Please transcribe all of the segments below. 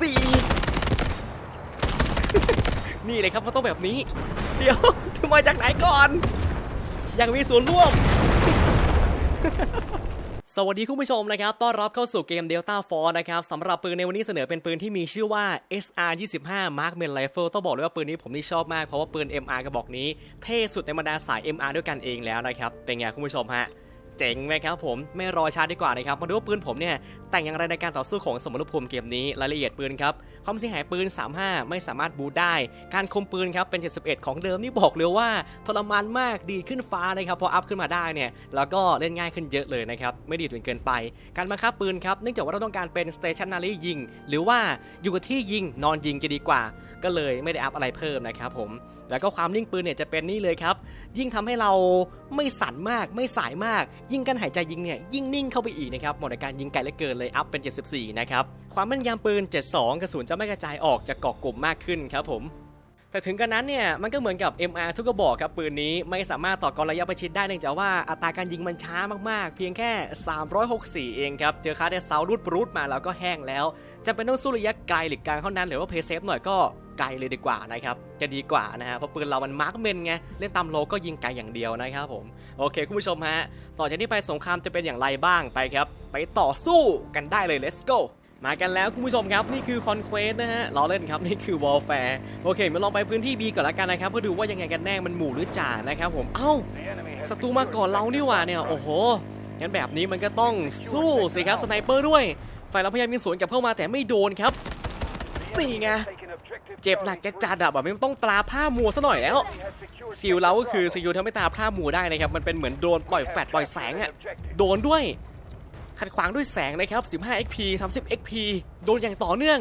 สี่ นี่เลยครับมันต้องแบบนี้ เดี๋ยวมาจากไหนก่อนอยากมีส่วนร่วม สวัสดีคุณผู้ชมนะครับ ต้อนรับเข้าสู่เกม Delta Force นะครับสำหรับปืนในวันนี้เสนอเป็นปืนที่มีชื่อว่า SR 25 Markman Rifle ต้องบอกเลยว่าปืนนี้ผมนี่ชอบมาก เพราะว่าปืน MR กระบอกนี้ เท่สุดในบรรดาสาย MR ด้วยกันเองแล้วนะครับ เป็นไงคุณผู้ชมฮะ เจ๋งไหมครับผมไม่รอช้าดีกว่านะครับมาดูว่าปืนผมเนี่ยแต่งอย่างไรในการต่อสู้ของสมรภูมิเกมนี้รายละเอียดปืนครับความเสียหายปืน 35 ไม่สามารถบูได้ การคมปืนครับเป็น 71 ของเดิมนี่บอกเลยว่าทรมานมากดีขึ้นฟ้านะครับพออัพขึ้นมาได้เนี่ยแล้วก็เล่นง่ายขึ้นเยอะเลยนะครับไม่ดีจนเกินไป การบังคับปืนครับเนื่องจากว่าเราต้องการเป็น stationary ยิง หรือว่าอยู่กับที่ยิงนอนยิงจะดีกว่า ก็เลยไม่ได้อัพอะไรเพิ่มนะครับผม แล้วก็ความนิ่งปืนเนี่ยจะเป็นนี่เลยครับ ยิ่งทำให้เราไม่สั่นมากไม่สายมาก ยิ่งการหายใจยิงเนี่ยยิ่งนิ่งเข้าไปอีกนะครับหมาะในการยิงไกลเหลือเกินเลยอัพเป็น 74 นะครับ ความแม่นยำปืน 72 กระสุนจะไม่กระจายออกจากเกาะกลุ่มมากขึ้นครับผมแต่ถึงกันนั้นเนี่ยมันก็เหมือนกับ MR ทุกกระบอกครับปืนนี้ไม่สามารถต่อกรระยะประชิดได้เนื่องจากว่าอัตราการยิงมันช้ามากๆ เพียงแค่ 364 เองครับ เจอคาร์เดซารูดปรูดมาแล้วก็แห้งแล้ว จะเป็นต้องสู้ระยะไกลหรือกลางเท่านั้นหรือว่าเพย์เซฟหน่อยก็ ไกลเลยดีกว่านะครับจะดีกว่านะฮะเพราะปืนเรามันมาร์กเมนไงเล่นตามโลก็ยิงไกลอย่างเดียวนะครับผมโอเคคุณผู้ชมฮะต่อจากนี้ไปสงครามจะเป็นอย่างไรบ้างไปครับ ไปต่อสู้กันได้เลย let's go มากันแล้วคุณผู้ชมครับ นี่คือคอนเควสนะฮะล้อเล่นครับนี่คือวอลแฟร์โอเคมาลองไปพื้นที่ B ก่อนละกันนะครับเพื่อดูว่ายังไงกันแน่มันหมู่หรือจ่านะครับผมเอ้าศัตรูมาก่อนเรานี่หว่าเนี่ยโอ้โหงั้นแบบนี้มันก็ต้องสู้สิครับสไนเปอร์ด้วยฝ่ายเราพยายามยิงสวนกลับเข้ามาแต่ไม่โดนครับนี่ไง เจ็บหนักจะจัดอะแบบนี้มันต้องตราผ้ามัวซะหน่อยแล้วซิลเราก็คือซิลทำให้ตาผ้ามัวได้นะครับ มันเป็นเหมือนโดนปล่อยแฟลชปล่อยแสงอะโดนด้วย ขัดขวางด้วยแสงนะครับ 15 XP 30 XP โดนอย่างต่อเนื่อง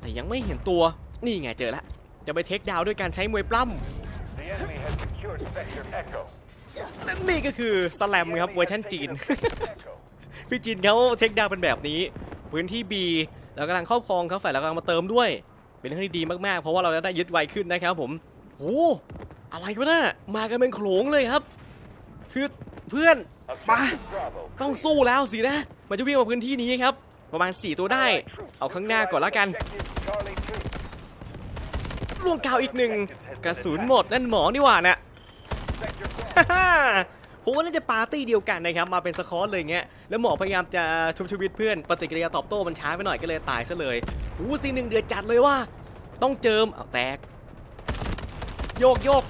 แต่ยังไม่เห็นตัวนี่ไงเจอละจะไปเทคดาวด้วยการใช้มวยปล้ำ The enemy has secured Sector Echo. และนี่ก็คือสแลมครับเวอร์ชันจีนพี่จีนเขาเทคดาวเป็นแบบนี้ พื้นที่ B แล้วกำลังครอบครองเขาฝ่ายเรากำลังมาเติมด้วย เป็นเรื่องที่ดีมากๆ เพราะว่าเราจะได้ยึดไวขึ้นนะครับผมโอ้อะไรวะน่ะมากันเป็นโขลงเลยครับ คือเพื่อนมา Objective Bravo. ต้องสู้แล้วสินะ มันจะวิ่งมาพื้นที่นี้ครับ ประมาณ 4 ตัวได้ Allied troops เอาข้างหน้าก่อนละกัน Objective Charlie 2. ล่วงกาวอีกหนึ่งกระสุนหมดนั่นหมอนี่หว่าน่ะ Sector ผมว่าน่าจะปาร์ตี้เดียวกันนะครับมาเป็นสคอตเลยเงี้ยแล้วหมอพยายามจะชุบชีวิตเพื่อนปฏิกิริยาตอบโต้มันช้าไปหน่อยก็เลยตายซะเลยหูซีหนึ่งเดือดจัดเลยว่าต้องเจิมเอาแตก โยกโยก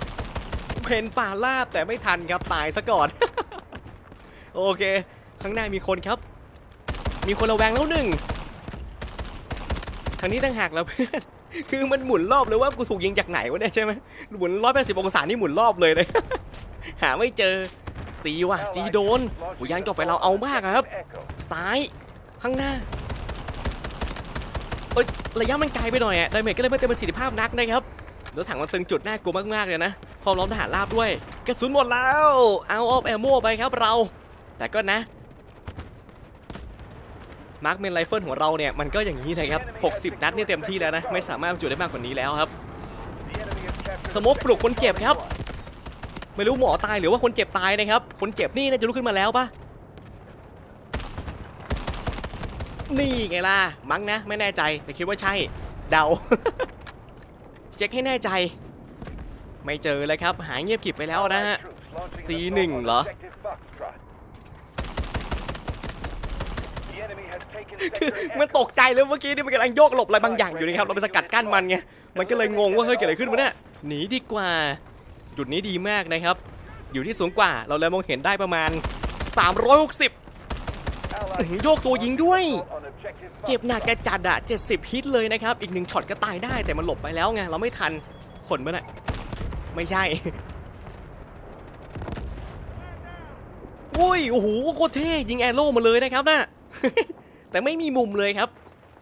เห็นป่าลาบแต่ไม่ทันครับตายซะก่อน โอเค ข้างหน้ามีคนครับ มีคนระแวงแล้วหนึ่งทางนี้ต่างหากแล้วเพื่อนคือมันหมุนรอบเลยว่ากูถูกยิงจากไหนวะเนี่ยใช่ไหมหมุนร้อยแปดสิบองศานี่หมุนรอบเลยเลย หาไม่เจอ สีว่ะสีโดนโอ้ยยันกาแฟเราเอามากครับ ซ้ายข้างหน้าเอ้ยระยะมันไกลไปหน่อยอะดาเมจก็เลยไม่เต็มประสิทธิภาพนักนะครับรถถังมันตึงจุดน่ากลัวมากๆเลยนะพร้อมล้อมทหารราบด้วย กระสุนหมดแล้วเอาออฟแอมโมไปครับเรา แต่ก็นะมาร์คเมนไรเฟิลของเราเนี่ยมันก็อย่างนี้นะครับ 60 นัดเนี่ยเต็มที่แล้วนะ ไม่สามารถจุดได้มากกว่านี้แล้วครับ สมกปลุกคนเจ็บครับ ไม่รู้หมอตายหรือว่าคนเจ็บตายนะครับ คนเจ็บนี่น่าจะลุกขึ้นมาแล้วปะนี่ไงล่ะ มั้งนะ ไม่แน่ใจแต่คิดว่าใช่ เดา เช็คให้แน่ใจ ไม่เจอเลยครับ หายเงียบกริบไปแล้วนะฮะ C1 เหรอคือมันตกใจเลยเมื่อกี้นี่มันกำลังโยกหลบอะไรบางอย่างอยู่นะครับ เราไปสกัดกั้นมันไง มันก็เลยงงว่าเฮ้ยเกิดอะไรขึ้นวะเนี่ย หนีดีกว่า จุดนี้ดีมากนะครับ อยู่ที่สูงกว่าเราเลยมองเห็นได้ประมาณ 360โยกตัวยิงด้วย เจ็บหนัก Foxtrot. กระจัดอะ70 ฮิตเลยนะครับ อีกหนึ่งช็อตก็ตายได้แต่มันหลบไปแล้วไงเราไม่ทันขนมันอะไม่ใช่อุ้ยโอ้โหโคตรเท่ยิงแอโร่มาเลยนะครับนะแต่ไม่มีมุมเลยครับ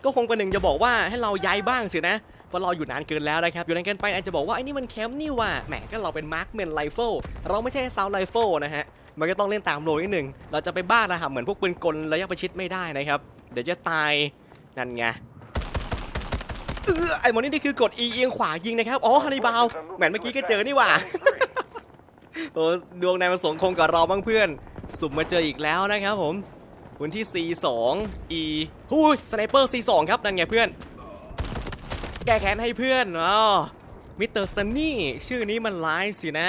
ก็คงประหนึ่งจะบอกว่าให้เราย้ายบ้างสินะ เพราะเราอยู่นานเกินแล้วนะครับ อยู่นานเกินไปอาจจะบอกว่าไอ้นี่มันแคมป์นี่ว่ะแหมก็เราเป็นมาร์คเมนไรเฟิลเราไม่ใช่ซาวไรเฟิลนะฮะมันก็ต้องเล่นตามโลนิดหนึ่งเราจะไปบ้าระหับเหมือนพวกปืนกลระยะประชิดไม่ได้นะครับ เดี๋ยวจะตายนั่นไงเออไอ้หมอนี่นี่คือกด E เอียงขวายิงนะครับอ๋อฮันนีบาลแหมเมื่อกี้ก็เจอนี่ว่าโอ้ดวงนายมาสงคงกับเราบ้างเพื่อน สุ่มมาเจออีกแล้วนะครับผมพื้นที่ C2 E หูยสไนเปอร์ C2 ครับนั่นไงเพื่อน แก้แค้นให้เพื่อนอ๋อมิสเตอร์ซันนี่ชื่อนี้มันร้ายสินะ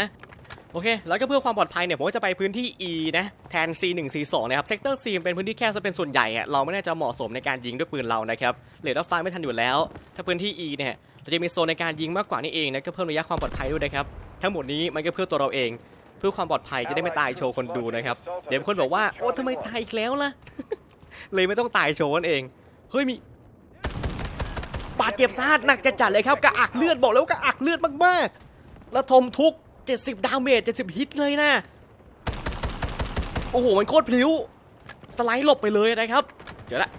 โอเค แล้วก็เพื่อความปลอดภัยเนี่ย ผมก็จะไปพื้นที่ E นะแทน C1 C2 นะครับ เซกเตอร์ C มันเป็นพื้นที่แคบซะเป็นส่วนใหญ่อะเราไม่น่าจะเหมาะสมในการยิงด้วยปืนเรานะครับเลดไฟไม่ทันอยู่แล้ว ถ้าพื้นที่ E เนี่ยเราจะมีโซนในการยิงมากกว่านี่เองนะก็เพิ่มระยะความปลอดภัยด้วยนะครับทั้งหมดนี้มันก็เพื่อตัวเราเอง เพื่อความปลอดภัยจะได้ไม่ตายโชว์คนดูนะครับเดี๋ยวคนบอกว่าโอ้ทำไมตายอีกแล้วล่ะเลยไม่ต้องตายโชว์นั่นเองเฮ้ยมี บาดเจ็บสาหัสหนักจะจัดเลยครับกระอักเลือดบอกแล้วากระอักเลือดมากๆแล้วทมทุก 70 ดาเมจ 70 ฮิตเลยนะ โอ้โห มันโคตรพลิ้ว สไลด์หลบไปเลยนะครับเดี๋ยวละ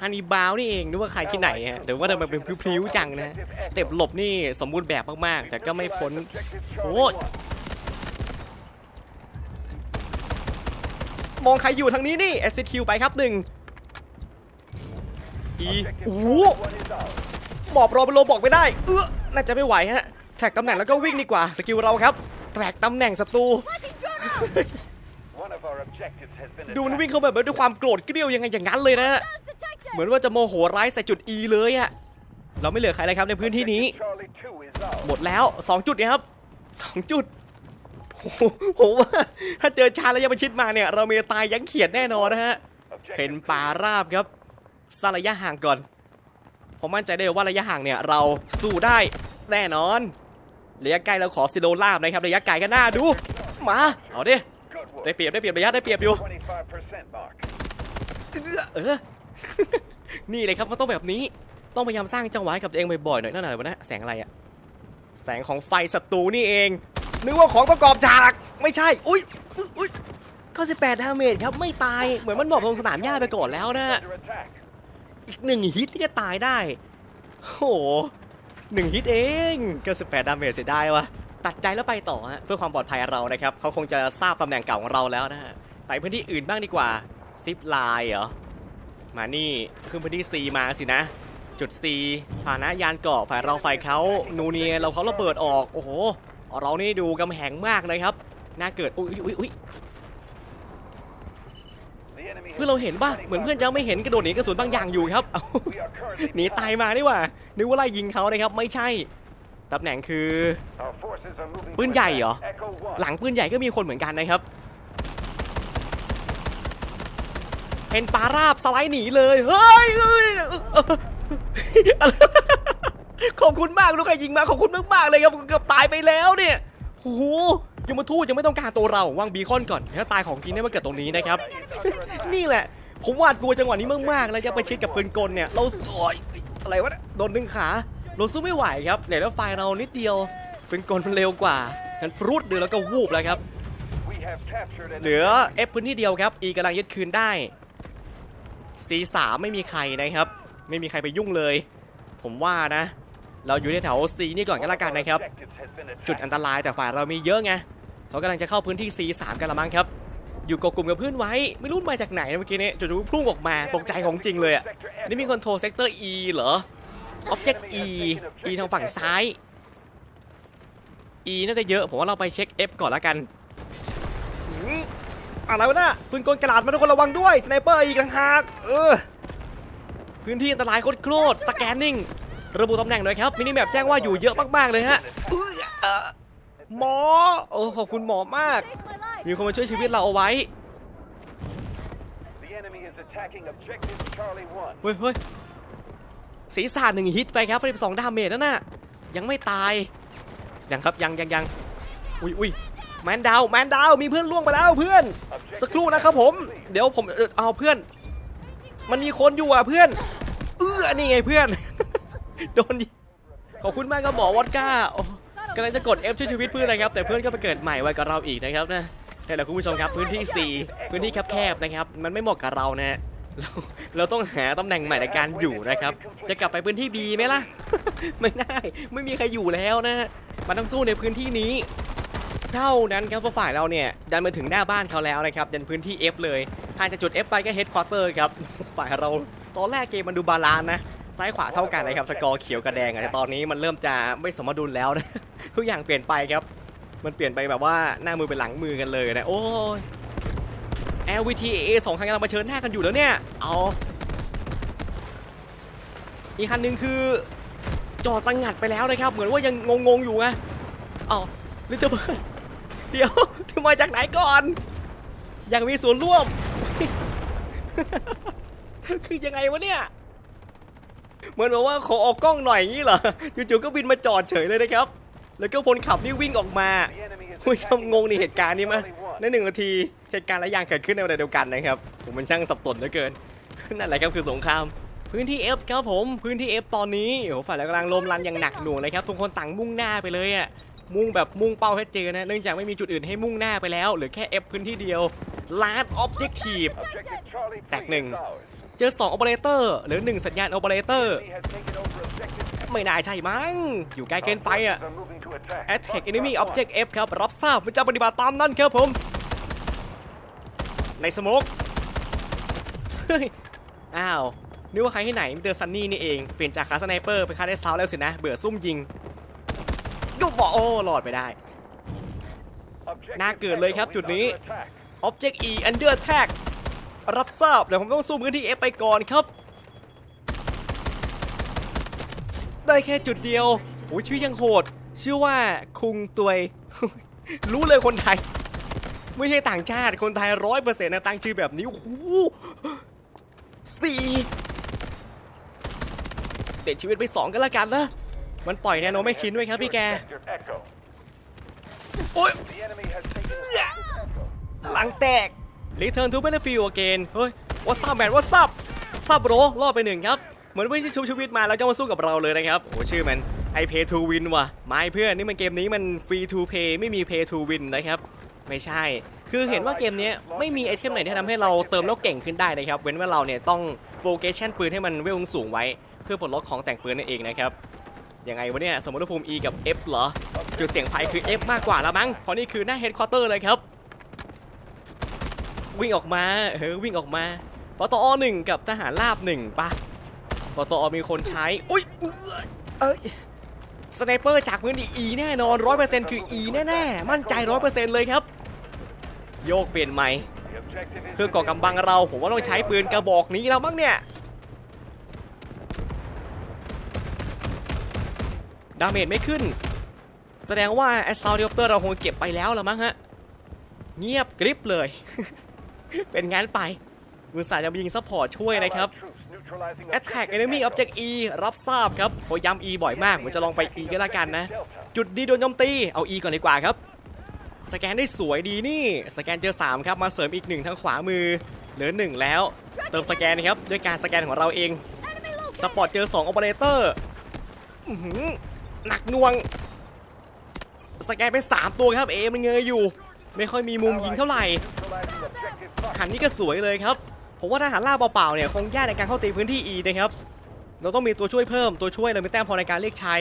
ฮันนีบาวนี่เองนึกว่าใครที่ไหนฮะแต่ว่าทำไมเป็นพลิ้วๆจังนะสเต็ปหลบนี่สมบูรณ์แบบมากๆ แต่ก็ไม่พ้น Objective Oh. Charlie 1. มองใครอยู่ทางนี้นี่ SCQ ไปครับหนึ่ง อีโอ้โหหมอบรอเป็นโลบอกไม่ได้ เออน่าจะไม่ไหวฮะ แท็กตำแหน่งแล้วก็วิ่งดีกว่า สกิลเราครับ แท็กตำแหน่งศัตรู ดูมันวิ่งเข้าแบบด้วยความโกรธเกรี้ยวยังไงอย่างนั้นเลยนะ เหมือนว่าจะโมโหร้ายใส่จุด E เลยอะเราไม่เหลือใครเลยครับในพื้นที่นี้ หมดแล้ว 2 จุดนี่ยครับ 2 จุดโอ้โหผมว่าถ้าเจอชาญระยะประชิดมาเนี่ย เรามีตายยังเขียดแน่นอนนะฮะเห็นป่าราบครับ สร้างระยะห่างก่อน ผมมั่นใจได้ว่าระยะห่างเนี่ยเราสู้ได้แน่นอนระยะไกล้เราขอซิโลลาบนะครับระยะไกลก็น่าดู มา เอาดิได้เปรียบได้เปรียบระยะได้เปรียบอยู่เออ นี่เลยครับมันต้องแบบนี้ ต้องพยายามสร้างจังหวะกับตัวเองบ่อยๆหน่อยนั่นอะไรวะนะแสงอะไรอะแสงของไฟศัตรูนี่เอง นึกว่าของประกอบฉากไม่ใช่ อุ้ยอุ๊ยอุ้ย98ดาเมจครับไม่ตายเหมือนมันหมอบลงสนามหญ้าไปก่อนแล้วนะ อีกหนึ่งฮิตที่จะตายได้โอ้โหหนึ่งฮิตเอง98ดดาเมจเสียดายวะตัดใจแล้วไปต่อฮะเพื่อความปลอดภัยเรานะครับเขาคงจะทราบตำแหน่งเก่าของเราแล้วนะฮะไปพื้นที่อื่นบ้างดีกว่าซิปไลน์เหรอมานี่ขึ้นพื้นที่ C มาสินะ จุด C ฐานะยานเกาะฝ่ายเราฝ่ายเขานูเนียเราเขาระเบิดออกโอ้โหเรานี่ดูกำแหงมากนะครับน่าเกิดอุ้ยอุ้ยอุ้ย พื่อนเราเห็นป่ะเหมือนเพื่อนจะไม่เห็นกระโดดหนีกระสุนบางอย่างอยู่ครับเอาหนีตายมานี่ว่านึกว่าไล่ยิงเขานะครับไม่ใช่ตำแหน่งคือปืนใหญ่เหรอหลังปืนใหญ่ก็มีคนเหมือนกันนะครับเห็นปลาราบสไลด์หนีเลยเฮ้ยขอบคุณมากลูกใครยิงมาขอบคุณมากๆเลยครับเกือบตายไปแล้วเนี่ยโอ้โห ยมทูตยังไม่ต้องการตัวเราวางบีคอนก่อนถ้าตายของจริงเนี่ยมาเกิดตรงนี้นะครับ นี่แหละ ผมหวาดกลัวจังหวะนี้มากๆแล้วจะไปชิดกับปืนกลเนี่ย เราสวยอะไรวะโดนดึงขาเราสู้ไม่ไหวครับเนี่ยแล้วไฟเรานิดเดียวปืนกลมันเร็วกว่าฉันพรุดเดียวแล้วก็วูบแล้วครับเหลือ F พื้นที่เดียวครับ E กำลังยึดคืนได้ C3 ไม่มีใครนะครับ ไม่มีใครไปยุ่งเลย ผมว่านะ เราอยู่ในแถว C นี่ก่อนก็แล้วกันนะครับ จุดอันตรายแต่ฝ่ายเรามีเยอะไงเขากำลังจะเข้าพื้นที่ C3 กันละมั้งครับ อยู่กบกลุ่มกับเพื่อนไว้ ไม่รู้มาจากไหนเมื่อกี้นี้จู่ๆพุ่งออกมาตกใจของจริงเลยอะนนี้มีคอนโทรลเซกเตอร์ E เหรอ Object E E ทางฝั่งซ้าย E น่าจะเยอะผมว่าเราไปเช็ค F ก่อนละกันอะไรวะน่ะปืนกลกระดาษมาทุกคนระวังด้วยสไนเปอร์อีกต่างหากเออพื้นที่อันตรายโคตรโคตรสแกนนิ่ง ระบุตำแหน่งหน่อยครับมินิแมปแจ้งว่าอยู่เยอะมากๆเลยฮะอื้อเอ่อหมอโอ้ขอบคุณหมอมาก มีคนมาช่วยชีวิตเราเอาไว้ The enemy is attacking objective Charlie 1. เฮ้ยเฮ้ยศีรษะหนึ่งฮิตไปครับไปสองดาเมจนั่นน่ะยังไม่ตายยังครับยังยังยังอุ้ยอุ้ยแมนดาวแมนดาวมีเพื่อนล่วงไปแล้วเพื่อน สักครู่นะครับผม เดี๋ยวผมเอ่อเอาเพื่อน มันมีคนอยู่อะเพื่อน เออนี่ไงเพื่อน ดนขอบคุณมากครับหมอวอดก้ากำลังจะกด F ช่วยชีวิตเพื่อนนะครับ แต่เพื่อนก็ไปเกิดใหม่ไว้กับเราอีกนะครับนะนี่ละคุณผู้ชมครับพื้นที่ 4 พื้นที่แคบๆนะครับ มันไม่เหมาะกับเรานะฮะเราเราต้องหาตำแหน่งใหม่ในการอยู่นะครับ จะกลับไปพื้นที่ B ไหมล่ะ ไม่ได้ ไม่มีใครอยู่แล้วนะฮะมันต้องสู้ในพื้นที่นี้ เท่านั้นครับเพราะฝ่ายเราเนี่ย ดันมาถึงหน้าบ้านเขาแล้วนะครับยันพื้นที่ F เลยห่างจากจุด F ไปก็เฮดควอเตอร์ครับฝ่ายเราตอนแรกเกมมันดูบาลานนะ ซ้ายขวาเท่ากันนะครับสกอร์เขียวกับแดงแต่ตอนนี้มันเริ่มจะไม่สมดุลแล้วนะทุกอย่างเปลี่ยนไปครับ มันเปลี่ยนไปแบบว่าหน้ามือเป็นหลังมือกันเลยนะโอ้ย LVTA สองคันกำลังมาเชิญหน้ากันอยู่แล้วเนี่ยเอาอีกคันหนึ่งคือจอดสังงัดไปแล้วนะครับ เหมือนว่ายังงงๆอยู่ไงเอาลิตเติ้ลเบิร์ดเดี๋ยวมาจากไหนก่อน ยังมีส่วนร่วม คือยังไงวะเนี่ย เหมือนแบบว่าขอออกกล้องหน่อยงี้เหรอจู่ๆก็บินมาจอดเฉยเลยนะครับ แล้วก็คนขับนี่วิ่งออกมาผู้ชมงงในเหตุการณ์นี้ม Only one. ในหนึ่งนาทีเหตุการณ์หลายอย่างเกิดขึ้นในเวลาเดียวกันนะครับผมมันช่างสับสนเหลือเกินนั่นแหละครับคือสงครามพื้นที่ F ครับผมพื้นที่ F ตอนนี้โอ้ฝ่ายเรากำลังลมรันอย่างหนักหน่วงเลยครับทุกคนต่างมุ่งหน้าไปเลยอะมุ่งแบบมุ่งเป้าให้เจอนะเนื่องจากไม่มีจุดอื่นให้มุ่งหน้าไปแล้วเหรือแค่ F พื้นที่เดียวลาดออเจกทีฟ Objective เจอ2โอเปอเรเตอร์หรือ 1 สัญญาณโอเปอเรเตอร์ไม่น่าใช่มั้ง อยู่ไกลเกินไปอะ Attack Enemy Object F ครับ รับทราบมันจะปฏิบัติตามนั่นครับผม ในสโมกอ้าว นึกว่าใครที่ไหนเจอซันนี่นี่เอง เปลี่ยนจากคาสไนเปอร์เป็นคาเดสซาวแล้วสินะ เบื่อซุ่มยิงกูบอกโอ้หลอดไปได้ น่าเกิดเลยครับจุดนี้ Object E under attack รับทราบเดี๋ยวผมต้องสู้พื้นที่ F ไปก่อนครับ ได้แค่จุดเดียวโอ้ยชื่อยังโหด ชื่อว่าคุงตวย รู้เลยคนไทย ไม่ใช่ต่างชาติคนไทยร้อยเปอร์เซ็นต์นะตั้งชื่อแบบนี้โอ้โหสี่เด็ดชีวิตไปสองกันละกันนะ มันปล่อยแนโนไม่ชินด้วยครับพี่แก Sector Echo. โอ้ย The enemy has taken objective Echo. หลังแตก Return to Battlefield again เฮ้ยว่าซับแมนว่าซับซับโรรอดไปหนึ่งครับ เหมือนเพื่อนที่ชุบชีวิตมาแล้วจะมาสู้กับเราเลยนะครับ โอ้ชื่อมัน I pay to win ว่ะไม่เพื่อนนี่มันเกมนี้มัน free to pay ไม่มี pay to win นะครับ ไม่ใช่ คือเห็นว่าเกมนี้ไม่มีไอเทมไหนที่ทำให้เราเติมแล้วเก่งขึ้นได้นะครับ เว้นว่าเราเนี่ยต้องโปรเกชันปืนให้มันเวลสูงไว้ เพื่อปลดล็อกของแต่งปืนนั่นเองนะครับยังไงวะเนี่ยสมรภูมิ E กับ F เหรอจุดเสียงภัยคือ F มากกว่าแล้วมั้งเพราะนี่คือหน้า headquarter เลยครับ วิ่งออกมาเออวิ่งออกมาปตอหนึ่งกับทหารราบหนึ่งปะปตอมีคนใช้อุ้ยเอ้ยสไนเปอร์จากพื้นที่ E แน่นอนร้อยเปอร์เซ็นต์คือ E แน่ๆมั่นใจร้อยเปอร์เซ็นต์เลยครับ โยกเปลี่ยนใหม่เพื่อก่อกำบังเราผมว่าต้องใช้ปืนกระบอกนี้แล้วมั้งเนี่ยดาเมจไม่ขึ้น แสดงว่าแอสซาวเดลเตอร์เราคงเก็บไปแล้วละมั้งฮะ เงียบกริบเลย เป็นงั้นไปมือสายจะมายิงซัพพอร์ตช่วยนะครับ Allied troops neutralizing Attack objective Enemy Echo. Object E รับทราบครับพอย้ำ E บ่อยมากเหมือนจะลองไป E ก็แล้วกันนะ Delta. จุดดีโดนโจมตี เอา E ก่อนดีกว่าครับ สแกนได้สวยดีนี่ สแกนเจอ 3 ครับ มาเสริมอีก1ทางขวามือ เหลือ 1 แล้ว เติมสแกนนะครับ ด้วยการสแกนของเราเองสปอร์ตเจอ2โอเปอเรเตอร์อื้อหือหนักหน่วง สแกนไป 3 ตัวครับ เอมันเงยอยู่ ไม่ค่อยมีมุมยิงเท่าไหร่ Neutralizing objective Buck. ขันนี้ก็สวยเลยครับผมว่าทหารล่าบเปล่าๆเนี่ยคงยากในการเข้าตีพื้นที่ E นะครับเราต้องมีตัวช่วยเพิ่มตัวช่วยเรามีแต้มพอในการเรียกใช้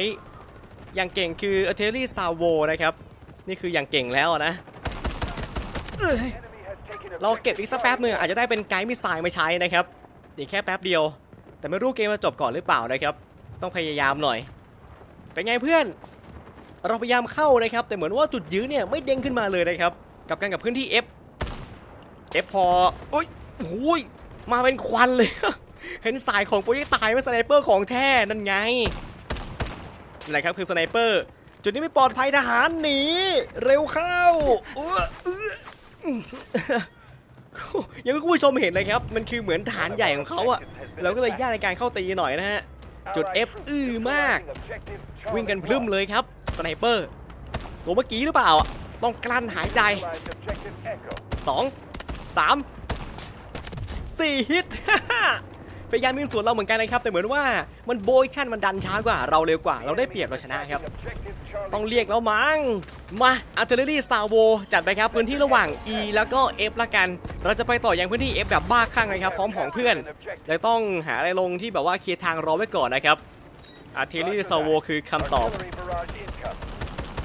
อย่างเก่งคือ a r t i l l e r y Salvo นะครับนี่คืออย่างเก่งแล้วนะเราเก็บอีกสักแป๊บนึงอาจจะได้เป็นไกด์มิสไซล์มาใช้นะครับอีกแค่แป๊บเดียว แต่ไม่รู้เกมจะจบก่อนหรือเปล่านะครับ ต้องพยายามหน่อยเป็นไงเพื่อน เราพยายามเข้านะครับ แต่เหมือนว่าจุดยื้อเนี่ยไม่เด้งขึ้นมาเลยนะครับ กับการกับพื้นที่ F F พอโอ้ยโอ้ยมาเป็นควันเลย เห็นสายของโปรยตายว่าสไนเปอร์ของแท้นั่นไงนั่นแหละครับคือสไนเปอร์ จุดนี้ไม่ปลอดภัยทหารหนีเร็วเข้าเออเออย่างที่คุณผู้ชมเห็นนะครับ มันคือเหมือนฐานใหญ่ของเขาอะเราก็เลยยากในการเข้าตีหน่อยนะฮะ จุด F อื้อมาก วิ่งกันพลึ่มเลยครับ สไนเปอร์ ตัวเมื่อกี้หรือเปล่าอะต้องกลั้นหายใจ Neutralized objective Echo. สามสี่ฮิต พยายามยิงสวนเราเหมือนกันนะครับ แต่เหมือนว่ามันโบยชั่นมันดันช้ากว่า เราเร็วกว่า เราได้เปรียบเราชนะครับ ต้องเรียกแล้วมั้ง มาอาร์เทอรี่ซาโวจัดไปครับพื้นที่ระหว่าง E แล้วก็ F ละกัน เราจะไปต่อยังพื้นที่ F แบบบ้าคลั่งเลยครับ พร้อมของเพื่อนเลยต้องหาอะไรลงที่แบบว่าเคลียร์ทางรอไว้ก่อนนะครับอาร์เทอรี่ซาโวคือคำตอบ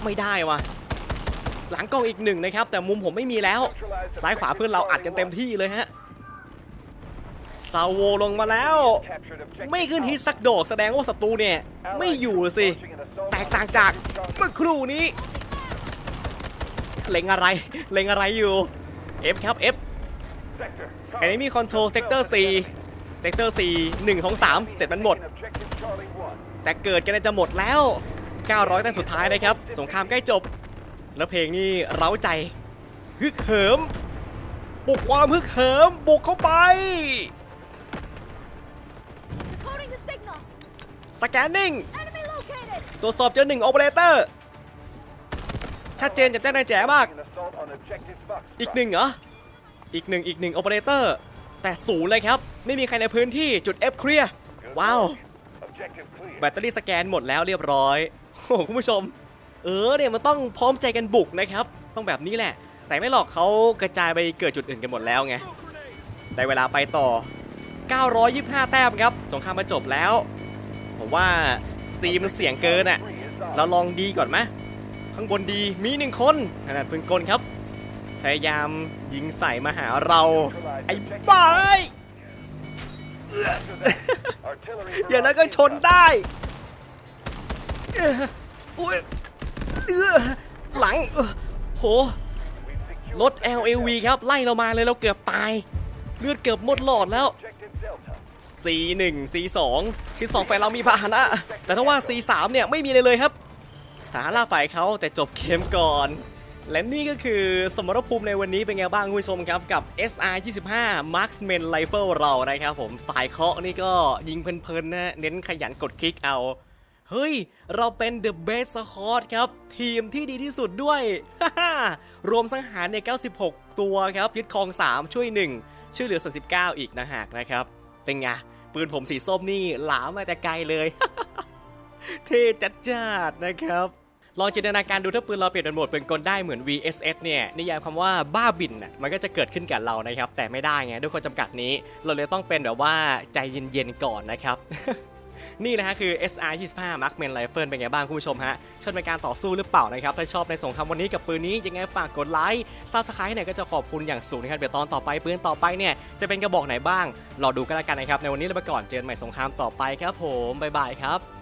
ไม่ได้วะ หลังกล้องอีกหนึ่งนะครับ แต่มุมผมไม่มีแล้ว ซ้ายขวาเพื่อนเราอัดกันเต็มที่เลยฮะซาโวลงมาแล้ว ไม่ขึ้นฮิตสักดอกแสดงว่าศัตรูเนี่ย ไม่อยู่สิ แตกต่างจากเมื่อครู่นี้เล็งอะไรเล็งอะไรอยู่ F ครับ F sector. แอนนี้มีคอนโทรลเซกเตอร์4เซกเตอร์4 1ของ3เสร็จมันหมด แต่เกิดกันจะหมดแล้ว 900แต้มสุดท้ายนะครับ สงครามใกล้จบ แล้วเพลงนี่เร้าใจฮึกเหิมบุกความฮึกเหิมบุกเข้าไป Decoding the signal. สแกนนิ่ง Enemy located. ตรวจสอบเจอหนึ่งโอเปอเรเตอร์ ชัดเจนจับแจ้งนายแจ๋มาก An assault on objective Fox. อีกหนึ่งเหรอ อีกหนึ่งอีกหนึ่งโอเปอเรเตอร์ แต่ศูนย์เลยครับ ไม่มีใครในพื้นที่จุด F เคลียร์ Good ว้าว work. Objective clear. แบตเตอรี่สแกนหมดแล้วเรียบร้อย โอ้โหคุณผู้ชม เออเนี่ยมันต้องพร้อมใจกันบุกนะครับ ต้องแบบนี้แหละ แต่ไม่หรอกเขากระจายไปเกิดจุดอื่นกันหมดแล้วไงได้เวลาไปต่อ 925 แต้มครับ สงครามมาจบแล้ว ผมว่าซีมันเสียงเกินอะ เราลองดีก่อนไหมข้างบนดีมีหนึ่งคนขนาดปืนกลครับ พยายามยิงใส่มาหาเรา ไอ้บ้าเอ้ย Artillery อย่างนั้นก็ชนได้อ้ออุ๊ย เอื้อหลังโหรถ LLV ครับ ไล่เรามาเลยเราเกือบตาย เลือดเกือบหมดหลอดแล้ว C1 C2 ที่2ฝ่ายเรามีพาหนะ แต่ถ้าว่า C3 เนี่ยไม่มีเลยเลยครับฐานล่าฝ่ายเขาแต่จบเกมก่อน และนี่ก็คือสมรภูมิในวันนี้เป็นไงบ้างคุณผู้ชมครับ กับ SR 25 Marksman Rifle เรานะครับผมสายเคาะนี่ก็ยิงเพลินๆนะเน้นขยันกดคลิกเอา เฮ้ย เราเป็น The Best Squad ครับ ทีมที่ดีที่สุดด้วย รวมสังหารใน 96 ตัวครับ ยึดครอง 3 ช่วย 1 ช่วยเหลือ 39 อีกนะหากนะครับ เป็นไง ปืนผมสีส้มนี่หลามมาแต่ไกลเลย เท่จัดจ้าดนะครับลองจินตนาการดูถ้าปืนเราเปลี่ยนเป็นโหมดเป็นกลได้เหมือน VSS เนี่ยนิยามคำว่าบ้าบินน่ะมันก็จะเกิดขึ้นกับเรานะครับ แต่ไม่ได้ไงด้วยข้อจำกัดนี้ เราเลยต้องเป็นแบบว่าใจเย็นๆก่อนนะครับ นี่นะฮะคือ SR 25 Markman Rifle เป็นไงบ้างคุณผู้ชมฮะชอบในการต่อสู้หรือเปล่านะครับถ้าชอบในสงครามวันนี้กับปืนนี้ยังไงฝากกดไลค์ซับสไครต์เนี่ยก็จะขอบคุณอย่างสูงนะครับเดี๋ยวตอนต่อไปปืนต่อไปเนี่ยจะเป็นกระบอกไหนบ้างรอดูกันแล้วกันนะครับในวันนี้เราไปก่อนเจอกันใหม่สงครามต่อไปครับผมบ๊ายบายครับ